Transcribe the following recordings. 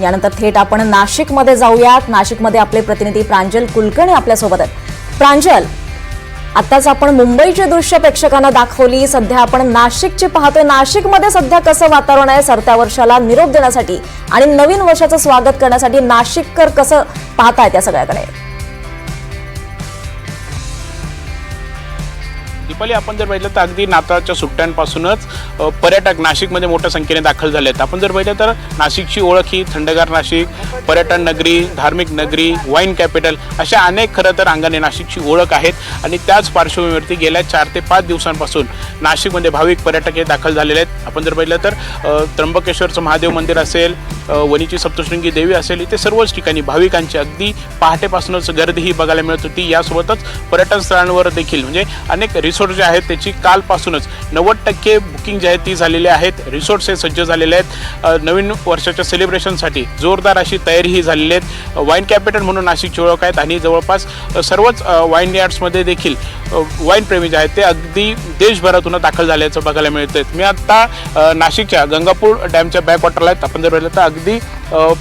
यानंतर थेट आपण नाशिकमध्ये जाऊयात. नाशिकमध्ये आपले प्रतिनिधी प्रांजल कुलकर्णी आपल्यासोबत आहेत. प्रांजल आताच आपण मुंबईची दृश्य प्रेक्षकांना दाखवली. सध्या आपण नाशिकची पाहतोय. नाशिकमध्ये सध्या कसं वातावरण आहे सरत्या वर्षाला निरोप देण्यासाठी आणि नवीन वर्षाचं स्वागत करण्यासाठी नाशिककर कसं पाहताय त्या सगळ्याकडे? दीपाली आपण जर बघितलं तर अगदी नाताळच्या सुट्ट्यांपासूनच पर्यटक नाशिकमध्ये मोठ्या संख्येने दाखल झाले आहेत आपण जर बघितलं तर नाशिकची ओळख ही थंडगार नाशिक पर्यटन नगरी धार्मिक नगरी वाईन कॅपिटल अशा अनेक खरं तर अंगाने नाशिकची ओळख आहेत. आणि त्याच पार्श्वभूमीवरती गेल्या चार ते पाच दिवसांपासून नाशिकमध्ये भाविक पर्यटक हे दाखल झालेले आहेत. आपण जर पाहिलं तर त्र्यंबकेश्वरचं महादेव मंदिर असेल वणीची सप्तशृंगी देवी असेल इथे सर्वच ठिकाणी भाविकांची अगदी पहाटेपासूनच गर्दी ही बघायला मिळत होती. यासोबतच पर्यटन स्थळांवर देखील म्हणजे अनेक रिसॉर्ट जे आहेत त्याची कालपासूनच नव्वद टक्के बुकिंग जे आहेत ती झालेली आहेत. रिसॉर्ट्स हे सज्ज झालेले आहेत. नवीन वर्षाच्या सेलिब्रेशनसाठी जोरदार अशी तयारीही झालेली आहेत. वाईन कॅपिटल म्हणून नाशिकची ओळख आहेत आणि जवळपास सर्वच वाईन यार्ड्समध्ये देखील वाईन प्रेमी जे आहेत ते अगदी देशभरातून दाखल झाल्याचं बघायला मिळतं मी आत्ता नाशिकच्या गंगापूर डॅमच्या बॅकवॉटरला आहेत. आपण जर तर अगदी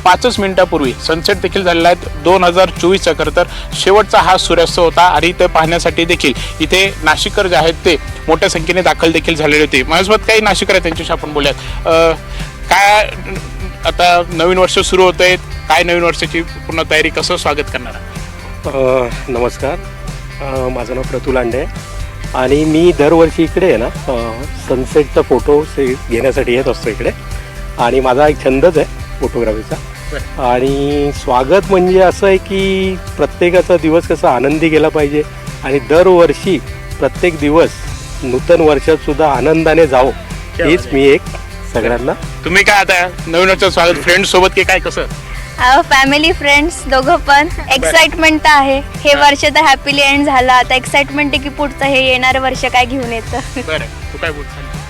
पाचच मिनिटापूर्वी सनसेट देखील झालेला आहे. दोन हजार चोवीसचा खरं तर शेवटचा हा सूर्यास्त होता आणि ते पाहण्यासाठी देखील इथे नाशिककर जे आहेत ते मोठ्या संख्येने दाखल देखील झालेले होते. माझ्यासोबत काही नाशिकर आहेत त्यांच्याशी आपण बोलूयात. काय आता नवीन वर्ष सुरू होत आहे काय नवीन वर्षाची पूर्ण तयारी कसं स्वागत करणार? नमस्कार. माझं नाव प्रतुल लांडे आणि मी दरवर्षी इकडे आहे ना सनसेटचा फोटो से घेण्यासाठी येत असतो इकडे. आणि माझा एक छंदच आहे. फोटोग्राफीचा. आणि स्वागत म्हणजे असं आहे की प्रत्येकाचा दिवस कसा आनंदी गेला पाहिजे आणि दरवर्षी प्रत्येक दिवस नूतन वर्षात सुद्धा आनंदाने जावो. हीच मी एक सगळ्यांना तुम्ही काय आता नवीन वर्षाचं स्वागत फ्रेंड सोबत की काय कसं? फॅमिली फ्रेंड्स दोघं पण. एक्साइटमेंट तर आहे. हे वर्ष तर हॅपीली एंड झालं. आता एक्साइटमेंट आहे की पुढचं हे येणारं वर्ष काय घेऊन येतं. बरं. तू काय बोलतो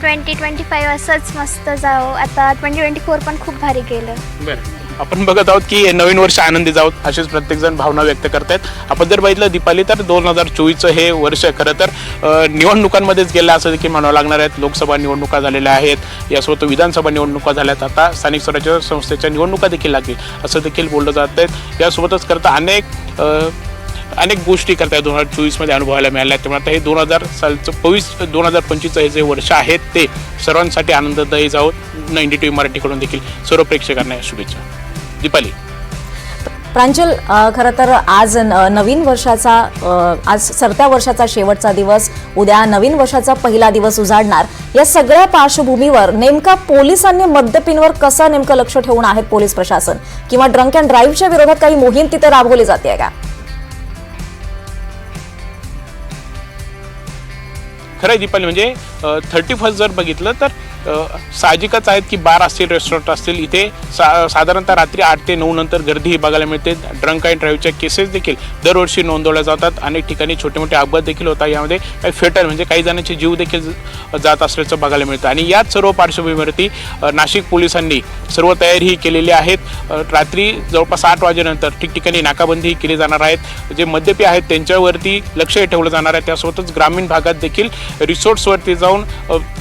ट्वेंटी ट्वेंटी फाईव्ह असंच मस्त जाओ आता ट्वेंटी ट्वेंटी फोर पण खूप भारी गेलं बरं. आपण बघत आहोत की हे नवीन वर्ष आनंदी जाऊत असेच प्रत्येक जण भावना व्यक्त करतायत. आपण जर बघितलं दीपाली तर दोन हजार चोवीसचं हे वर्ष खरं तर अ, निवडणुकांमध्येच गेलं असं देखील म्हणावं लागणार आहेत लोकसभा निवडणुका झालेल्या आहेत. यासोबत विधानसभा निवडणुका झाल्यात. आता स्थानिक स्वराज्य संस्थेच्या निवडणुका देखील लागतील असं देखील बोललं जात आहेत यासोबतच करता अनेक अ, अनेक गोष्टी करता दोन हजार चोवीसमध्ये अनुभवायला मिळाल्या त्यामुळे आता हे दोन हजार सालचं पंचवीस दोन हजार पंचवीसचं हे जे वर्ष आहेत ते सर्वांसाठी आनंददायी जावं. नाईन्टी टी मराठीकडून देखील सर्व प्रेक्षकांना शुभेच्छा. दीपाली. प्रांजल खरं तर आज नवीन वर्षाचा आज सरत्या वर्षाचा शेवटचा दिवस उद्या नवीन वर्षाचा पहिला दिवस उजाडणार. या सगळ्या पार्श्वभूमीवर नेमका पोलिसांनी मद्यपींवर कसं नेमकं लक्ष ठेवून आहेत पोलीस प्रशासन? किंवा ड्रंक अँड ड्राईव्हच्या विरोधात काही मोहीम तिथे राबवली जाते का? खरं आहे दीपाली. म्हणजे थर्टी फर्स्ट जर बघितलं तर साहजिकच आहेत की बार असतील रेस्टॉरंट असतील. इथे सा साधारणतः रात्री आठ ते नऊ नंतर गर्दीही बघायला मिळते. ड्रंक अँड ड्राईव्हच्या केसेस देखील दरवर्षी नोंदवल्या जातात अनेक ठिकाणी छोटे मोठे अपघात देखील होतात. यामध्ये काही फेटल म्हणजे काही जणांचे जीव देखील जात असल्याचं बघायला मिळतं. आणि याच सर्व पार्श्वभूमीवरती नाशिक पोलिसांनी सर्व तयारीही केलेली आहेत. रात्री जवळपास आठ वाजेनंतर ठिकठिकाणी नाकाबंदीही केली जाणार आहेत. जे मद्यपी आहेत त्यांच्यावरती लक्षही ठेवलं जाणार आहे. त्यासोबतच ग्रामीण भागात देखील रिसोर्ट्सवरती जाऊन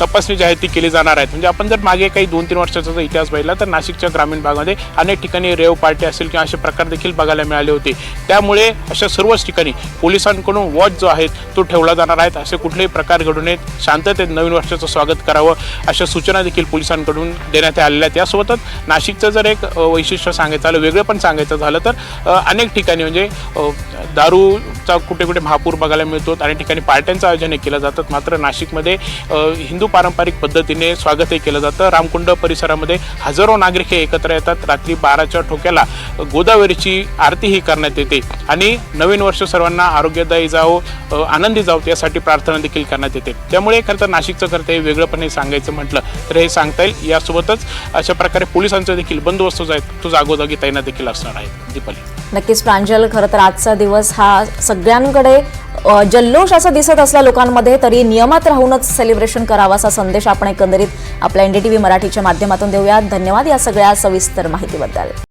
तपासणी जी आहे ती केली जाणार आहेत. म्हणजे आपण जर मागे काही दोन तीन वर्षाचा जर इतिहास पाहिला तर नाशिकच्या ग्रामीण भागामध्ये अनेक ठिकाणी रेव पार्टी असेल किंवा असे प्रकार देखील बघायला मिळाले होते. त्यामुळे अशा सर्वच ठिकाणी पोलिसांकडून वॉच जो आहे तो ठेवला जाणार आहेत असे कुठलेही प्रकार घडू नयेत शांततेत नवीन वर्षाचं स्वागत करावं अशा सूचना देखील पोलिसांकडून देण्यात आलेल्या आहेत. यासोबतच नाशिकचं जर एक वैशिष्ट्य सांगायचं झालं वेगळं पण सांगायचं झालं तर अनेक ठिकाणी म्हणजे दारूचा कुठे कुठे महापूर बघायला मिळतो. अनेक ठिकाणी पार्ट्यांचं आयोजन केलं जातं. मात्र नाशिकमध्ये हिंदू पारंपरिक पद्धतीने स्वागतही केलं जातं. रामकुंड परिसरामध्ये हजारो नागरिक हे एकत्र येतात. रात्री बाराच्या ठोक्याला गोदावरीची आरतीही करण्यात येते. आणि नवीन वर्ष सर्वांना आरोग्यदायी जावो आनंदी जावं यासाठी प्रार्थना देखील करण्यात येते. त्यामुळे खरं तर नाशिकचं करता हे वेगळंपणे सांगायचं म्हटलं तर हे सांगता येईल. यासोबतच अशा प्रकारे पोलिसांचा देखील बंदोबस्त जो आहे तो जागोजागी तैनात देखील असणार आहे. दीपाली. नक्कीच प्रांजल खरं तर आजचा दिवस हा सगळ्यांकडे जल्लोष असं दिसत असल्या लोकांमध्ये तरी नियमात राहूनच सेलिब्रेशन करावा असा संदेश आपण एकंदरीत आपल्या एनडीटीव्ही मराठीच्या माध्यमातून देऊयात. धन्यवाद या सगळ्या सविस्तर माहितीबद्दल.